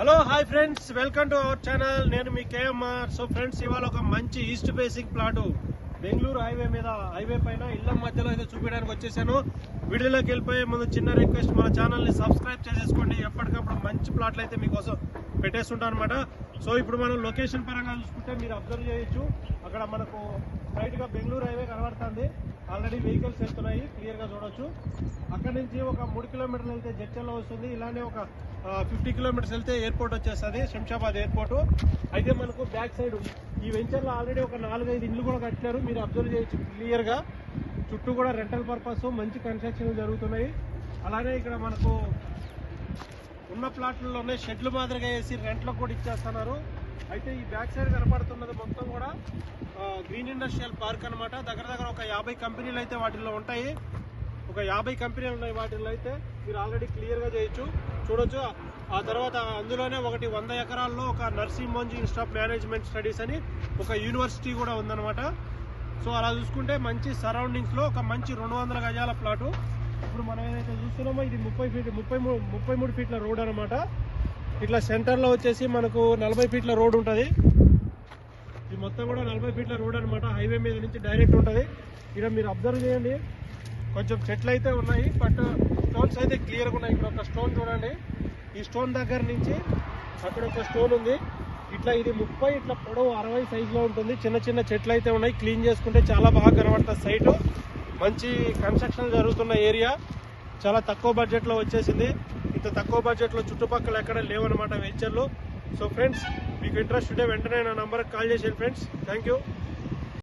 Hello hi friends welcome to our channel నేను మీ KMR. So friends ఇవాళ ఒక మంచి east facing plot Bengaluru highway మీద హైవే పైన ఇళ్ళ మధ్యలో అయితే చూపించడానికి వచ్చేసాను. వీడియోలోకి వెళ్ళిపోయే ముందు చిన్న రిక్వెస్ట్ మన ఛానల్ని సబ్స్క్రైబ్ చేసేసుకోండి. ఎప్పటికప్పుడు మంచి ప్లాట్లు అయితే మీకోసం పెట్టేస్తుంటాను అనమాట సో ఇప్పుడు మనం లొకేషన్ పరంగా చూసుకుంటే మీరు అబ్జర్వ్ చేయొచ్చు. అక్కడ మనకు స్ట్రైట్గా బెంగళూరు హైవే కనబడుతుంది. ఆల్రెడీ వెహికల్స్ వెళ్తున్నాయి. చూడొచ్చు. అక్కడ నుంచి ఒక మూడు కిలోమీటర్లు వెళ్తే జడ్చల్లో వస్తుంది. ఇలానే ఒక ఫిఫ్టీ కిలోమీటర్స్ వెళ్తే ఎయిర్పోర్ట్ వచ్చేస్తుంది శంషాబాద్ ఎయిర్పోర్ట్. అయితే మనకు బ్యాక్ సైడ్ ఈ వెంచర్లో ఆల్రెడీ ఒక నాలుగైదు ఇల్లు కూడా కట్టారు మీరు అబ్జర్వ్ చేయొచ్చు క్లియర్గా చుట్టూ కూడా రెంటల్ పర్పస్ మంచి కన్స్ట్రక్షన్ జరుగుతున్నాయి. అలానే ఇక్కడ మనకు ఉన్న ప్లాట్లలోనే షెడ్లు మాదిరిగా వేసి రెంట్లో కూడా ఇచ్చేస్తున్నారు. అయితే ఈ బ్యాక్ సైడ్ కనపడుతున్నది మొత్తం కూడా గ్రీన్ ఇండస్ట్రియల్ పార్క్ అన్నమాట. దగ్గర దగ్గర ఒక యాభై కంపెనీలు అయితే వాటిల్లో ఉంటాయి. ఒక యాభై కంపెనీలు ఉన్నాయి వాటిల్లో అయితే మీరు ఆల్రెడీ క్లియర్గా చేయొచ్చు చూడొచ్చు. ఆ తర్వాత అందులోనే ఒకటి వంద ఎకరాల్లో ఒక Narsee Monjee institute of management studies అని ఒక యూనివర్సిటీ కూడా ఉందన్నమాట. సో అలా చూసుకుంటే మంచి సరౌండింగ్స్లో ఒక మంచి రెండు వందల గజాల ప్లాటు. ఇప్పుడు మనం ఏదైతే చూస్తున్నామో ఇది ముప్పై ఫీట్ ముప్పై మూడు ముప్పై మూడు ఫీట్ల రోడ్ అనమాట ఇట్లా సెంటర్లో వచ్చేసి మనకు నలభై ఫీట్ల రోడ్ ఉంటుంది. ఇది మొత్తం కూడా నలభై ఫీట్ల రోడ్ అనమాట హైవే మీద నుంచి డైరెక్ట్ ఉంటుంది. ఇక్కడ మీరు అబ్జర్వ్ చేయండి. కొంచెం చెట్లు అయితే ఉన్నాయి బట్ స్టోన్స్ అయితే క్లియర్గా ఉన్నాయి. ఇక్కడ ఒక స్టోన్ చూడండి. ఈ స్టోన్ దగ్గర నుంచి అక్కడ ఒక స్టోన్ ఉంది. ఇట్లా ఇది ముప్పై ఇట్లా పొడవు అరవై సైజులో ఉంటుంది. చిన్న చిన్న చెట్లు అయితే ఉన్నాయి. క్లీన్ చేసుకుంటే చాలా బాగా కనబడుతుంది సైటు మంచి కన్స్ట్రక్షన్ జరుగుతున్న ఏరియా చాలా తక్కువ బడ్జెట్లో వచ్చేసింది. ఇంత తక్కువ బడ్జెట్లో చుట్టుపక్కల ఎక్కడ లేవన్నమాట వెంచర్లు సో ఫ్రెండ్స్ మీకు ఇంట్రెస్ట్ ఉంటే వెంటనే నా నంబర్కి కాల్ చేసేయండి ఫ్రెండ్స్ థ్యాంక్ యూ